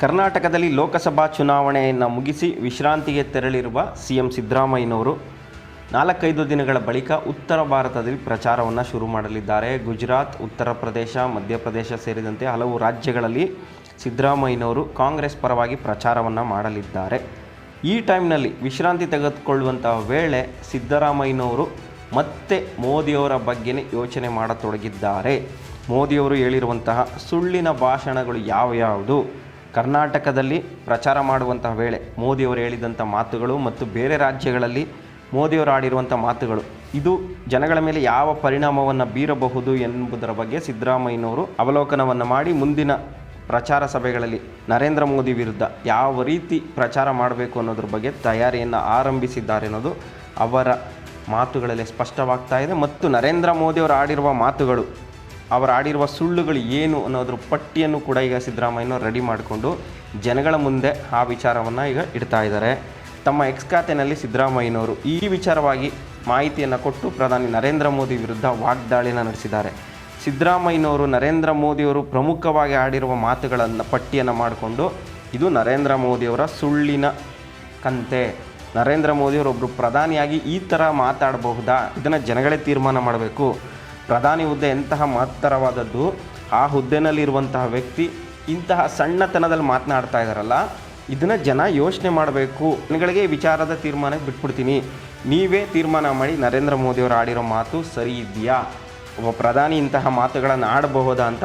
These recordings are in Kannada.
ಕರ್ನಾಟಕದಲ್ಲಿ ಲೋಕಸಭಾ ಚುನಾವಣೆಯನ್ನು ಮುಗಿಸಿ ವಿಶ್ರಾಂತಿಗೆ ತೆರಳಿರುವ ಸಿ ಎಂ ಸಿದ್ದರಾಮಯ್ಯನವರು ನಾಲ್ಕೈದು ದಿನಗಳ ಬಳಿಕ ಉತ್ತರ ಭಾರತದಲ್ಲಿ ಪ್ರಚಾರವನ್ನು ಶುರು ಮಾಡಲಿದ್ದಾರೆ. ಗುಜರಾತ್, ಉತ್ತರ ಪ್ರದೇಶ ಮಧ್ಯಪ್ರದೇಶ ಸೇರಿದಂತೆ ಹಲವು ರಾಜ್ಯಗಳಲ್ಲಿ ಸಿದ್ದರಾಮಯ್ಯನವರು ಕಾಂಗ್ರೆಸ್ ಪರವಾಗಿ ಪ್ರಚಾರವನ್ನು ಮಾಡಲಿದ್ದಾರೆ. ಈ ಟೈಮ್ನಲ್ಲಿ ವಿಶ್ರಾಂತಿ ತೆಗೆದುಕೊಳ್ಳುವಂತಹ ವೇಳೆ ಸಿದ್ದರಾಮಯ್ಯನವರು ಮತ್ತೆ ಮೋದಿಯವರ ಬಗ್ಗೆನೇ ಯೋಚನೆ ಮಾಡತೊಡಗಿದ್ದಾರೆ. ಮೋದಿಯವರು ಹೇಳಿರುವಂತಹ ಸುಳ್ಳಿನ ಭಾಷಣಗಳು ಯಾವ್ಯಾವುದು? ಕರ್ನಾಟಕದಲ್ಲಿ ಪ್ರಚಾರ ಮಾಡುವಂತಹ ವೇಳೆ ಮೋದಿಯವರು ಹೇಳಿದಂಥ ಮಾತುಗಳು ಮತ್ತು ಬೇರೆ ರಾಜ್ಯಗಳಲ್ಲಿ ಮೋದಿಯವರು ಆಡಿರುವಂಥ ಮಾತುಗಳು, ಇದು ಜನಗಳ ಮೇಲೆ ಯಾವ ಪರಿಣಾಮವನ್ನು ಬೀರಬಹುದು ಎಂಬುದರ ಬಗ್ಗೆ ಸಿದ್ದರಾಮಯ್ಯನವರು ಅವಲೋಕನವನ್ನು ಮಾಡಿ ಮುಂದಿನ ಪ್ರಚಾರ ಸಭೆಗಳಲ್ಲಿ ನರೇಂದ್ರ ಮೋದಿ ವಿರುದ್ಧ ಯಾವ ರೀತಿ ಪ್ರಚಾರ ಮಾಡಬೇಕು ಅನ್ನೋದ್ರ ಬಗ್ಗೆ ತಯಾರಿಯನ್ನು ಆರಂಭಿಸಿದ್ದಾರೆ ಅನ್ನೋದು ಅವರ ಮಾತುಗಳಲ್ಲಿ ಸ್ಪಷ್ಟವಾಗ್ತಾ ಇದೆ. ಮತ್ತು ನರೇಂದ್ರ ಮೋದಿಯವರು ಆಡಿರುವ ಮಾತುಗಳು ಅವರು ಆಡಿರುವ ಸುಳ್ಳುಗಳು ಏನು ಅನ್ನೋದ್ರ ಪಟ್ಟಿಯನ್ನು ಕೂಡ ಈಗ ಸಿದ್ದರಾಮಯ್ಯನವರು ರೆಡಿ ಮಾಡಿಕೊಂಡು ಜನಗಳ ಮುಂದೆ ಆ ವಿಚಾರವನ್ನು ಈಗ ಇಡ್ತಾ ಇದ್ದಾರೆ. ತಮ್ಮ ಎಕ್ಸ್ ಖಾತೆಯಲ್ಲಿ ಸಿದ್ದರಾಮಯ್ಯನವರು ಈ ವಿಚಾರವಾಗಿ ಮಾಹಿತಿಯನ್ನು ಕೊಟ್ಟು ಪ್ರಧಾನಿ ನರೇಂದ್ರ ಮೋದಿ ವಿರುದ್ಧ ವಾಗ್ದಾಳಿನ ನಡೆಸಿದ್ದಾರೆ. ಸಿದ್ದರಾಮಯ್ಯನವರು ನರೇಂದ್ರ ಮೋದಿಯವರು ಪ್ರಮುಖವಾಗಿ ಆಡಿರುವ ಮಾತುಗಳನ್ನು ಪಟ್ಟಿಯನ್ನು ಮಾಡಿಕೊಂಡು ಇದು ನರೇಂದ್ರ ಮೋದಿಯವರ ಸುಳ್ಳಿನ ಕಂತೆ. ನರೇಂದ್ರ ಮೋದಿಯವರೊಬ್ಬರು ಪ್ರಧಾನಿಯಾಗಿ ಈ ಥರ ಮಾತಾಡಬಹುದಾ? ಇದನ್ನು ಜನಗಳೇ ತೀರ್ಮಾನ ಮಾಡಬೇಕು. ಪ್ರಧಾನಿ ಹುದ್ದೆ ಎಂತಹ ಮಹತ್ತರವಾದದ್ದು, ಆ ಹುದ್ದೆನಲ್ಲಿರುವಂತಹ ವ್ಯಕ್ತಿ ಇಂತಹ ಸಣ್ಣತನದಲ್ಲಿ ಮಾತನಾಡ್ತಾ ಇದ್ದಾರಲ್ಲ ಇದನ್ನು ಜನ ಯೋಚನೆ ಮಾಡಬೇಕು. ಜನಗಳಿಗೆ ಈ ವಿಚಾರದ ತೀರ್ಮಾನಕ್ಕೆ ಬಿಟ್ಬಿಡ್ತೀನಿ. ನೀವೇ ತೀರ್ಮಾನ ಮಾಡಿ ನರೇಂದ್ರ ಮೋದಿಯವರು ಆಡಿರೋ ಮಾತು ಸರಿ ಇದೆಯಾ ಒಬ್ಬ ಪ್ರಧಾನಿ ಇಂತಹ ಮಾತುಗಳನ್ನು ಆಡಬಹುದಾ ಅಂತ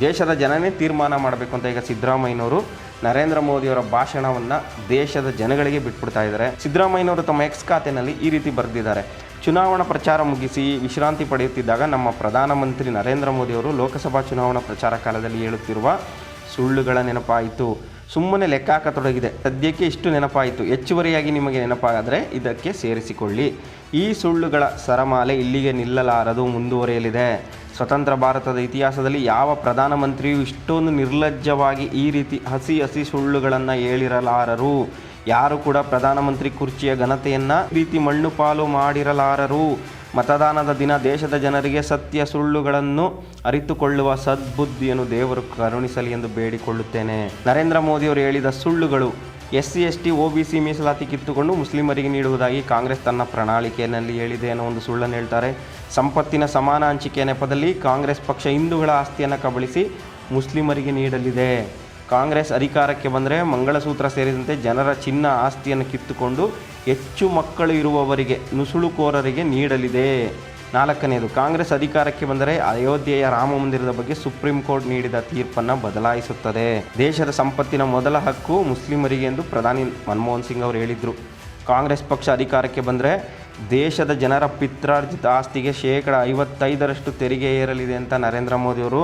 ದೇಶದ ಜನನೇ ತೀರ್ಮಾನ ಮಾಡಬೇಕು ಅಂತ ಈಗ ಸಿದ್ದರಾಮಯ್ಯನವರು ನರೇಂದ್ರ ಮೋದಿಯವರ ಭಾಷಣವನ್ನು ದೇಶದ ಜನಗಳಿಗೆ ಬಿಟ್ಬಿಡ್ತಾ ಇದ್ದಾರೆ. ಸಿದ್ದರಾಮಯ್ಯನವರು ತಮ್ಮ ಎಕ್ಸ್ ಖಾತೆಯಲ್ಲಿ ಈ ರೀತಿ ಬರೆದಿದ್ದಾರೆ. ಚುನಾವಣಾ ಪ್ರಚಾರ ಮುಗಿಸಿ ವಿಶ್ರಾಂತಿ ಪಡೆಯುತ್ತಿದ್ದಾಗ ನಮ್ಮ ಪ್ರಧಾನಮಂತ್ರಿ ನರೇಂದ್ರ ಮೋದಿಯವರು ಲೋಕಸಭಾ ಚುನಾವಣಾ ಪ್ರಚಾರ ಕಾಲದಲ್ಲಿ ಹೇಳುತ್ತಿರುವ ಸುಳ್ಳುಗಳ ನೆನಪಾಯಿತು. ಸುಮ್ಮನೆ ಲೆಕ್ಕ ಹಾಕತೊಡಗಿದೆ. ಸದ್ಯಕ್ಕೆ ಇಷ್ಟು ನೆನಪಾಯಿತು. ಹೆಚ್ಚುವರಿಯಾಗಿ ನಿಮಗೆ ನೆನಪಾದರೆ ಇದಕ್ಕೆ ಸೇರಿಸಿಕೊಳ್ಳಿ. ಈ ಸುಳ್ಳುಗಳ ಸರಮಾಲೆ ಇಲ್ಲಿಗೆ ನಿಲ್ಲಲಾರದು ಮುಂದುವರಿಯಲಿದೆ. ಸ್ವತಂತ್ರ ಭಾರತದ ಇತಿಹಾಸದಲ್ಲಿ ಯಾವ ಪ್ರಧಾನಮಂತ್ರಿಯೂ ಇಷ್ಟೊಂದು ನಿರ್ಲಜ್ಜವಾಗಿ ಈ ರೀತಿ ಹಸಿ ಹಸಿ ಸುಳ್ಳುಗಳನ್ನು ಹೇಳಿರಲಾರರು. ಯಾರು ಕೂಡ ಪ್ರಧಾನಮಂತ್ರಿ ಕುರ್ಚಿಯ ಘನತೆಯನ್ನು ರೀತಿ ಮಣ್ಣು ಪಾಲು ಮಾಡಿರಲಾರರು. ಮತದಾನದ ದಿನ ದೇಶದ ಜನರಿಗೆ ಸತ್ಯ ಸುಳ್ಳುಗಳನ್ನು ಅರಿತುಕೊಳ್ಳುವ ಸದ್ಬುದ್ಧಿಯನ್ನು ದೇವರು ಕರುಣಿಸಲಿ ಎಂದು ಬೇಡಿಕೊಳ್ಳುತ್ತೇನೆ. ನರೇಂದ್ರ ಮೋದಿಯವರು ಹೇಳಿದ ಸುಳ್ಳುಗಳು S C S T O B C ಮೀಸಲಾತಿ ಕಿತ್ತುಕೊಂಡು ಮುಸ್ಲಿಮರಿಗೆ ನೀಡುವುದಾಗಿ ಕಾಂಗ್ರೆಸ್ ತನ್ನ ಪ್ರಣಾಳಿಕೆಯಲ್ಲಿ ಹೇಳಿದೆ ಅನ್ನೋ ಒಂದು ಸುಳ್ಳನ್ನು ಹೇಳ್ತಾರೆ. ಸಂಪತ್ತಿನ ಸಮಾನ ಹಂಚಿಕೆ ನೆಪದಲ್ಲಿ ಕಾಂಗ್ರೆಸ್ ಪಕ್ಷ ಹಿಂದೂಗಳ ಆಸ್ತಿಯನ್ನು ಕಬಳಿಸಿ ಮುಸ್ಲಿಮರಿಗೆ ನೀಡಲಿದೆ. ಕಾಂಗ್ರೆಸ್ ಅಧಿಕಾರಕ್ಕೆ ಬಂದರೆ ಮಂಗಳಸೂತ್ರ ಸೇರಿದಂತೆ ಜನರ ಚಿನ್ನ ಆಸ್ತಿಯನ್ನು ಕಿತ್ತುಕೊಂಡು ಹೆಚ್ಚು ಮಕ್ಕಳು ಇರುವವರಿಗೆ, ನುಸುಳುಕೋರರಿಗೆ ನೀಡಲಿದೆ. ನಾಲ್ಕನೆಯದು ಕಾಂಗ್ರೆಸ್ ಅಧಿಕಾರಕ್ಕೆ ಬಂದರೆ ಅಯೋಧ್ಯೆಯ ರಾಮ ಮಂದಿರದ ಬಗ್ಗೆ ಸುಪ್ರೀಂ ಕೋರ್ಟ್ ನೀಡಿದ ತೀರ್ಪನ್ನು ಬದಲಾಯಿಸುತ್ತದೆ. ದೇಶದ ಸಂಪತ್ತಿನ ಮೊದಲ ಹಕ್ಕು ಮುಸ್ಲಿಮರಿಗೆ ಎಂದು ಪ್ರಧಾನಿ ಮನಮೋಹನ್ ಸಿಂಗ್ ಅವರು ಹೇಳಿದರು. ಕಾಂಗ್ರೆಸ್ ಪಕ್ಷ ಅಧಿಕಾರಕ್ಕೆ ಬಂದರೆ ದೇಶದ ಜನರ ಪಿತ್ರಾರ್ಜಿತ ಆಸ್ತಿಗೆ ಶೇಕಡ ಐವತ್ತೈದರಷ್ಟು ತೆರಿಗೆ ಏರಲಿದೆ ಅಂತ ನರೇಂದ್ರ ಮೋದಿಯವರು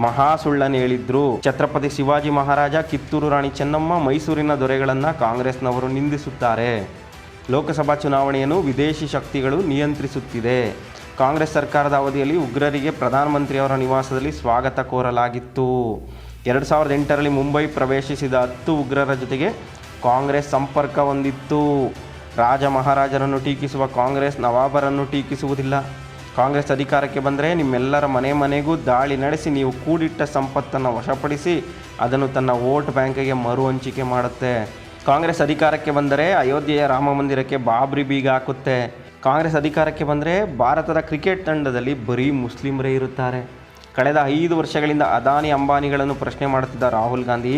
ಮಹಾ ಸುಳ್ಳನ್ನು ಹೇಳಿದ್ರು, ಛತ್ರಪತಿ ಶಿವಾಜಿ ಮಹಾರಾಜ, ಕಿತ್ತೂರು ರಾಣಿ ಚೆನ್ನಮ್ಮ ಮೈಸೂರಿನ ದೊರೆಗಳನ್ನು ಕಾಂಗ್ರೆಸ್ನವರು ನಿಂದಿಸುತ್ತಾರೆ. ಲೋಕಸಭಾ ಚುನಾವಣೆಯನ್ನು ವಿದೇಶಿ ಶಕ್ತಿಗಳು ನಿಯಂತ್ರಿಸುತ್ತಿದೆ. ಕಾಂಗ್ರೆಸ್ ಸರ್ಕಾರದ ಅವಧಿಯಲ್ಲಿ ಉಗ್ರರಿಗೆ ಪ್ರಧಾನಮಂತ್ರಿಯವರ ನಿವಾಸದಲ್ಲಿ ಸ್ವಾಗತ ಕೋರಲಾಗಿತ್ತು. ಎರಡು ಸಾವಿರದ ಎಂಟರಲ್ಲಿ ಮುಂಬೈ ಪ್ರವೇಶಿಸಿದ ಹತ್ತು ಉಗ್ರರ ಜೊತೆಗೆ ಕಾಂಗ್ರೆಸ್ ಸಂಪರ್ಕ ಹೊಂದಿತ್ತು. ರಾಜ ಮಹಾರಾಜರನ್ನು ಟೀಕಿಸುವ ಕಾಂಗ್ರೆಸ್ ನವಾಬರನ್ನು ಟೀಕಿಸುವುದಿಲ್ಲ. ಕಾಂಗ್ರೆಸ್ ಅಧಿಕಾರಕ್ಕೆ ಬಂದರೆ ನಿಮ್ಮೆಲ್ಲರ ಮನೆ ಮನೆಗೂ ದಾಳಿ ನಡೆಸಿ, ನೀವು ಕೂಡಿಟ್ಟ ಸಂಪತ್ತನ್ನು ವಶಪಡಿಸಿ ಅದನ್ನು ತನ್ನ ವೋಟ್ ಬ್ಯಾಂಕಿಗೆ ಮರು ಹಂಚಿಕೆ ಮಾಡುತ್ತೆ. ಕಾಂಗ್ರೆಸ್ ಅಧಿಕಾರಕ್ಕೆ ಬಂದರೆ ಅಯೋಧ್ಯೆಯ ರಾಮ ಮಂದಿರಕ್ಕೆ ಬಾಬ್ರಿ ಬೀಗ ಹಾಕುತ್ತೆ. ಕಾಂಗ್ರೆಸ್ ಅಧಿಕಾರಕ್ಕೆ ಬಂದರೆ ಭಾರತದ ಕ್ರಿಕೆಟ್ ತಂಡದಲ್ಲಿ ಬರೀ ಮುಸ್ಲಿಮರೇ ಇರುತ್ತಾರೆ. ಕಳೆದ ಐದು ವರ್ಷಗಳಿಂದ ಅದಾನಿ ಅಂಬಾನಿಗಳನ್ನು ಪ್ರಶ್ನೆ ಮಾಡುತ್ತಿದ್ದ ರಾಹುಲ್ ಗಾಂಧಿ,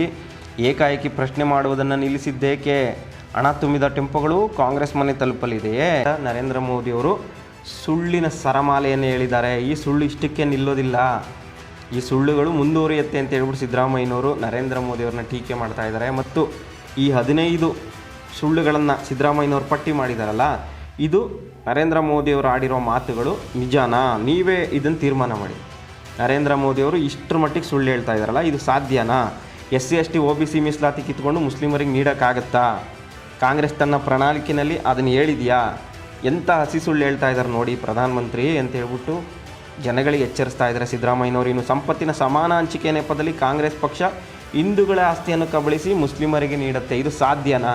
ಏಕಾಏಕಿ ಪ್ರಶ್ನೆ ಮಾಡುವುದನ್ನು ನಿಲ್ಲಿಸಿದ್ದೇಕೆ? ಹಣ ತುಂಬಿದ ಟೆಂಪೋಗಳು ಕಾಂಗ್ರೆಸ್ ಮನೆ ತಲುಪಲಿದೆಯೇ? ನರೇಂದ್ರ ಮೋದಿಯವರು ಸುಳ್ಳಿನ ಸರಮಾಲೆಯನ್ನು ಹೇಳಿದ್ದಾರೆ. ಈ ಸುಳ್ಳು ಇಷ್ಟಕ್ಕೆ ನಿಲ್ಲೋದಿಲ್ಲ. ಈ ಸುಳ್ಳುಗಳು ಮುಂದುವರಿಯುತ್ತೆ ಅಂತ ಹೇಳ್ಬಿಟ್ಟು ಸಿದ್ದರಾಮಯ್ಯನವರು ನರೇಂದ್ರ ಮೋದಿಯವ್ರನ್ನ ಟೀಕೆ ಮಾಡ್ತಾ ಇದ್ದಾರೆ. ಮತ್ತು ಈ ಹದಿನೈದು ಸುಳ್ಳುಗಳನ್ನು ಸಿದ್ದರಾಮಯ್ಯನವರು ಪಟ್ಟಿ ಮಾಡಿದಾರಲ್ಲ, ಇದು ನರೇಂದ್ರ ಮೋದಿಯವರು ಆಡಿರೋ ಮಾತುಗಳು ನಿಜಾನಾ? ನೀವೇ ಇದನ್ನು ತೀರ್ಮಾನ ಮಾಡಿ. ನರೇಂದ್ರ ಮೋದಿಯವರು ಇಷ್ಟರ ಮಟ್ಟಿಗೆ ಸುಳ್ಳು ಹೇಳ್ತಾ ಇದ್ದಾರಲ್ಲ, ಇದು ಸಾಧ್ಯನಾ? S C S T O B C ಮೀಸಲಾತಿ ಕಿತ್ಕೊಂಡು ಮುಸ್ಲಿಮರಿಗೆ ನೀಡೋಕ್ಕಾಗತ್ತಾ? ಕಾಂಗ್ರೆಸ್ ತನ್ನ ಪ್ರಣಾಳಿಕೆಯಲ್ಲಿ ಅದನ್ನು ಹೇಳಿದೆಯಾ? ಎಂಥ ಹಸಿ ಸುಳ್ಳು ಹೇಳ್ತಾ ಇದ್ದಾರೆ ನೋಡಿ ಪ್ರಧಾನಮಂತ್ರಿ ಅಂತ ಹೇಳ್ಬಿಟ್ಟು ಜನಗಳಿಗೆ ಎಚ್ಚರಿಸ್ತಾ ಇದ್ದಾರೆ ಸಿದ್ದರಾಮಯ್ಯನವರು ಇನ್ನು ಸಂಪತ್ತಿನ ಸಮಾನ ಹಂಚಿಕೆ ನೆಪದಲ್ಲಿ ಕಾಂಗ್ರೆಸ್ ಪಕ್ಷ ಹಿಂದೂಗಳ ಆಸ್ತಿಯನ್ನು ಕಬಳಿಸಿ ಮುಸ್ಲಿಮರಿಗೆ ನೀಡುತ್ತೆ. ಇದು ಸಾಧ್ಯನಾ?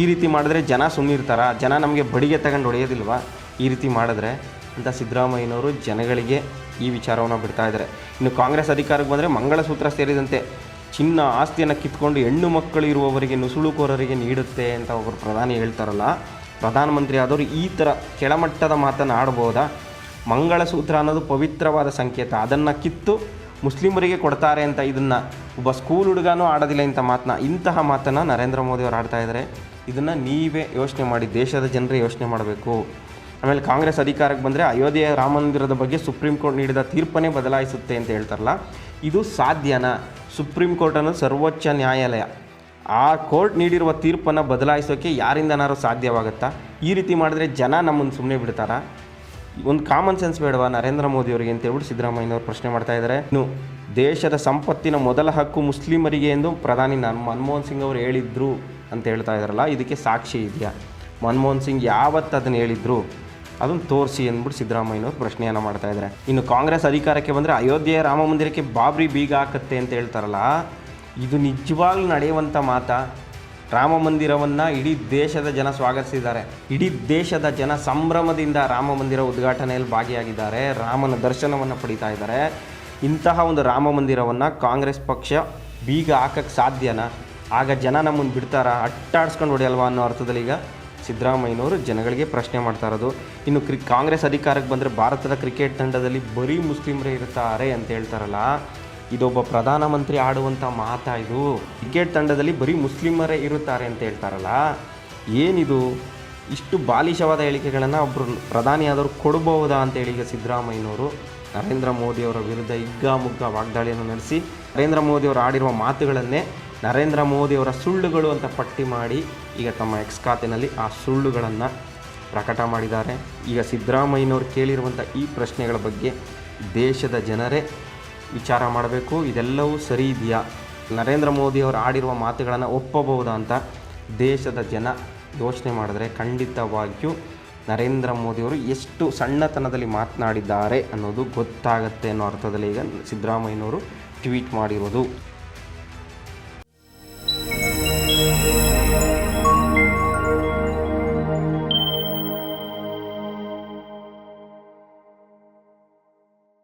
ಈ ರೀತಿ ಮಾಡಿದ್ರೆ ಜನ ಸುಮ್ಮನಿರ್ತಾರ ಜನ ನಮಗೆ ಬಡಿಗೆ ತಗೊಂಡು ಹೊಡೆಯೋದಿಲ್ವಾ? ಈ ರೀತಿ ಮಾಡಿದ್ರೆ ಅಂತ ಸಿದ್ದರಾಮಯ್ಯನವರು ಜನಗಳಿಗೆ ಈ ವಿಚಾರವನ್ನು ಬಿಡ್ತಾ ಇದ್ದಾರೆ ಇನ್ನು ಕಾಂಗ್ರೆಸ್ ಅಧಿಕಾರಕ್ಕೆ ಬಂದರೆ ಮಂಗಳಸೂತ್ರ ಸೇರಿದಂತೆ ಚಿನ್ನ ಆಸ್ತಿಯನ್ನು ಕಿತ್ಕೊಂಡು ಹೆಣ್ಣು ಮಕ್ಕಳು ಇರುವವರಿಗೆ ನುಸುಳುಕೋರರಿಗೆ ನೀಡುತ್ತೆ ಅಂತ ಒಬ್ಬರು ಪ್ರಧಾನಿ ಹೇಳ್ತಾರಲ್ಲ ಪ್ರಧಾನಮಂತ್ರಿ ಆದವರು ಈ ಥರ ಕೆಳಮಟ್ಟದ ಮಾತನ್ನು ಆಡ್ಬೋದಾ? ಮಂಗಳಸೂತ್ರ ಅನ್ನೋದು ಪವಿತ್ರವಾದ ಸಂಕೇತ. ಅದನ್ನು ಕಿತ್ತು ಮುಸ್ಲಿಮರಿಗೆ ಕೊಡ್ತಾರೆ ಅಂತ ಇದನ್ನು ಒಬ್ಬ ಸ್ಕೂಲ್ ಹುಡುಗನೂ ಆಡೋದಿಲ್ಲ ಇಂಥ ಮಾತನ್ನ ಇಂತಹ ಮಾತನ್ನು ನರೇಂದ್ರ ಮೋದಿ ಅವರು ಆಡ್ತಾ ಇದ್ದಾರೆ ಇದನ್ನು ನೀವೇ ಯೋಚನೆ ಮಾಡಿ, ದೇಶದ ಜನರೇ ಯೋಚನೆ ಮಾಡಬೇಕು. ಆಮೇಲೆ ಕಾಂಗ್ರೆಸ್ ಅಧಿಕಾರಕ್ಕೆ ಬಂದರೆ ಅಯೋಧ್ಯೆಯ ರಾಮ ಮಂದಿರದ ಬಗ್ಗೆ ಸುಪ್ರೀಂ ಕೋರ್ಟ್ ನೀಡಿದ ತೀರ್ಪನ್ನೇ ಬದಲಾಯಿಸುತ್ತೆ ಅಂತ ಹೇಳ್ತಾರಲ್ಲ. ಇದು ಸಾಧ್ಯನಾ? ಸುಪ್ರೀಂ ಕೋರ್ಟ್ ಅನ್ನೋದು ಸರ್ವೋಚ್ಚ ನ್ಯಾಯಾಲಯ. ಆ ಕೋರ್ಟ್ ನೀಡಿರುವ ತೀರ್ಪನ್ನು ಬದಲಾಯಿಸೋಕ್ಕೆ ಯಾರಿಂದನಾದ್ರು ಸಾಧ್ಯವಾಗುತ್ತಾ? ಈ ರೀತಿ ಮಾಡಿದ್ರೆ ಜನ ನಮ್ಮನ್ನು ಸುಮ್ಮನೆ ಬಿಡ್ತಾರಾ? ಒಂದು ಕಾಮನ್ ಸೆನ್ಸ್ ಬೇಡವಾ ನರೇಂದ್ರ ಮೋದಿ ಅವರಿಗೆ ಅಂತ ಹೇಳ್ಬಿಟ್ಟು ಸಿದ್ದರಾಮಯ್ಯನವರು ಪ್ರಶ್ನೆ ಮಾಡ್ತಾ ಇದ್ದಾರೆ ಇನ್ನು ದೇಶದ ಸಂಪತ್ತಿನ ಮೊದಲ ಹಕ್ಕು ಮುಸ್ಲಿಮರಿಗೆ ಎಂದು ಪ್ರಧಾನಿ ನಾನು ಮನಮೋಹನ್ ಸಿಂಗ್ ಅವರು ಹೇಳಿದ್ರು ಅಂತ ಹೇಳ್ತಾ ಇದ್ದಾರಲ್ಲ ಇದಕ್ಕೆ ಸಾಕ್ಷಿ ಇದೆಯಾ? ಮನಮೋಹನ್ ಸಿಂಗ್ ಯಾವತ್ತು ಅದನ್ನು ಹೇಳಿದ್ರು? ಅದನ್ನು ತೋರಿಸಿ ಅಂದ್ಬಿಟ್ಟು ಸಿದ್ದರಾಮಯ್ಯನವರು ಪ್ರಶ್ನೆಯನ್ನು ಮಾಡ್ತಾ ಇದ್ದಾರೆ ಇನ್ನು ಕಾಂಗ್ರೆಸ್ ಅಧಿಕಾರಕ್ಕೆ ಬಂದರೆ ಅಯೋಧ್ಯೆಯ ರಾಮ ಮಂದಿರಕ್ಕೆ ಬಾಬ್ರಿ ಬೀಗ ಹಾಕತ್ತೆ ಅಂತ ಹೇಳ್ತಾರಲ್ಲ ಇದು ನಿಜವಾಗ್ಲೂ ನಡೆಯುವಂಥ ಮಾತಾ. ರಾಮ ಮಂದಿರವನ್ನು ಇಡೀ ದೇಶದ ಜನ ಸ್ವಾಗತಿಸಿದ್ದಾರೆ. ಇಡೀ ದೇಶದ ಜನ ಸಂಭ್ರಮದಿಂದ ರಾಮ ಮಂದಿರ ಉದ್ಘಾಟನೆಯಲ್ಲಿ ಭಾಗಿಯಾಗಿದ್ದಾರೆ. ರಾಮನ ದರ್ಶನವನ್ನು ಪಡಿತಾ ಇದ್ದಾರೆ. ಇಂತಹ ಒಂದು ರಾಮ ಮಂದಿರವನ್ನು ಕಾಂಗ್ರೆಸ್ ಪಕ್ಷ ಬೀಗ ಹಾಕಕ್ಕೆ ಸಾಧ್ಯನಾ? ಆಗ ಜನ ನಮ್ಮನ್ನು ಬಿಡ್ತಾರಾ? ಅಟ್ಟಾಡ್ಸ್ಕೊಂಡು ಹೊಡೆಯಲ್ವಾ ಅನ್ನೋ ಅರ್ಥದಲ್ಲಿ ಈಗ ಸಿದ್ದರಾಮಯ್ಯನವರು ಜನಗಳಿಗೆ ಪ್ರಶ್ನೆ ಮಾಡ್ತಾ ಇರೋದು. ಇನ್ನು ಕ್ರಿ, ಕಾಂಗ್ರೆಸ್ ಅಧಿಕಾರಕ್ಕೆ ಬಂದರೆ ಭಾರತದ ಕ್ರಿಕೆಟ್ ತಂಡದಲ್ಲಿ ಬರೀ ಮುಸ್ಲಿಮರೇ ಇರ್ತಾರೆ ಅಂತ ಹೇಳ್ತಾರಲ್ಲ. ಇದೊಬ್ಬ ಪ್ರಧಾನಮಂತ್ರಿ ಆಡುವಂಥ ಮಾತಾ ಇದು. ಕ್ರಿಕೆಟ್ ತಂಡದಲ್ಲಿ ಬರೀ ಮುಸ್ಲಿಮರೇ ಇರುತ್ತಾರೆ ಅಂತ ಹೇಳ್ತಾರಲ್ಲ. ಏನಿದು? ಇಷ್ಟು ಬಾಲಿಶವಾದ ಹೇಳಿಕೆಗಳನ್ನು ಒಬ್ಬರು ಪ್ರಧಾನಿಯಾದವರು ಕೊಡಬಹುದಾ ಅಂತೇಳಿ ಈಗ ಸಿದ್ದರಾಮಯ್ಯನವರು ನರೇಂದ್ರ ಮೋದಿಯವರ ವಿರುದ್ಧ ಹಿಗ್ಗಾಮುಗ್ಗ ವಾಗ್ದಾಳಿಯನ್ನು ನಡೆಸಿ, ನರೇಂದ್ರ ಮೋದಿಯವರು ಆಡಿರುವ ಮಾತುಗಳನ್ನೇ ನರೇಂದ್ರ ಮೋದಿಯವರ ಸುಳ್ಳುಗಳು ಅಂತ ಪಟ್ಟಿ ಮಾಡಿ ಈಗ ತಮ್ಮ ಎಕ್ಸ್ ಖಾತೆಯಲ್ಲಿ ಆ ಸುಳ್ಳುಗಳನ್ನು ಪ್ರಕಟ ಮಾಡಿದ್ದಾರೆ. ಈಗ ಸಿದ್ದರಾಮಯ್ಯನವರು ಕೇಳಿರುವಂಥ ಈ ಪ್ರಶ್ನೆಗಳ ಬಗ್ಗೆ ದೇಶದ ಜನರೇ ವಿಚಾರ ಮಾಡಬೇಕು. ಇದೆಲ್ಲವೂ ಸರಿ ಇದೆಯಾ? ನರೇಂದ್ರ ಮೋದಿ ಅವರು ಆಡಿರುವ ಮಾತುಗಳನ್ನು ಒಪ್ಪಬಹುದಾ ಅಂತ ದೇಶದ ಜನ ಯೋಚನೆ ಮಾಡಿದ್ರೆ ಖಂಡಿತವಾಗಿಯೂ ನರೇಂದ್ರ ಮೋದಿಯವರು ಎಷ್ಟು ಸಣ್ಣತನದಲ್ಲಿ ಮಾತನಾಡಿದ್ದಾರೆ ಅನ್ನೋದು ಗೊತ್ತಾಗತ್ತೆ ಅನ್ನೋ ಅರ್ಥದಲ್ಲಿ ಈಗ ಸಿದ್ದರಾಮಯ್ಯನವರು ಟ್ವೀಟ್ ಮಾಡಿರೋದು.